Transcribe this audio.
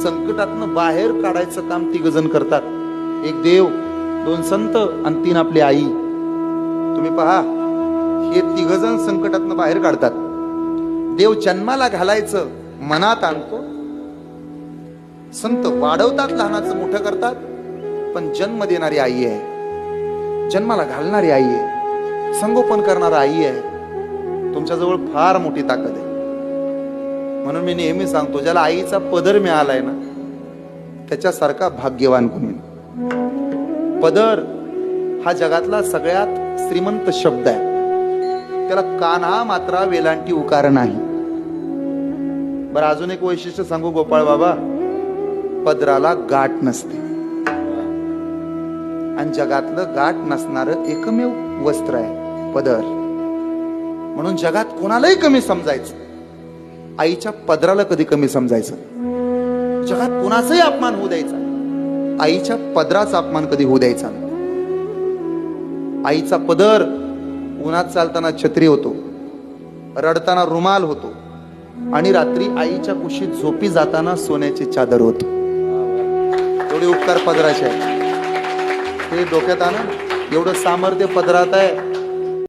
संकटातनं बाहेर काढायचं काम तिघ जण करतात. एक देव दोन संत आणि तीन आपली आई. तुम्ही पहा हे तिघ जण संकटातनं बाहेर काढतात. देव जन्माला घालायचं मनात आणतो. संत वाढवतात लहानाचं मोठं करतात पण जन्म देणारी आई आहे. जन्माला घालणारी आई आहे. संगोपन करणारी आई आहे. तुमच्याजवळ फार मोठी ताकद आहे. म्हणून मी नेहमी सांगतो ज्याला आईचा पदर मिळालाय ना त्याच्यासारखा भाग्यवान कोणी पदर हा जगातला सगळ्यात श्रीमंत शब्द आहे. त्याला कान्हा मात्रा वेलांटी उकार नाही. बरं अजून एक वैशिष्ट्य सांगू गोपाळ बाबा पदराला गाठ नसते. आणि जगातलं गाठ नसणार एकमेव वस्त्र आहे पदर. म्हणून जगात कोणालाही कमी समजायचं. आईच्या पदराला कधी कमी समजायचं? जगात कुणाचाही अपमान होऊ द्यायचा आईच्या पदराचा अपमान कधी होऊ द्यायचा आईचा पदर उन्हात चालताना छत्री होतो रडताना रुमाल होतो आणि रात्री आईच्या कुशीत झोपी जाताना सोन्याची चादर होतो. एवढे उपकार पदराचे आहे ते डोक्यात आणा एवढं सामर्थ्य पदरात आहे.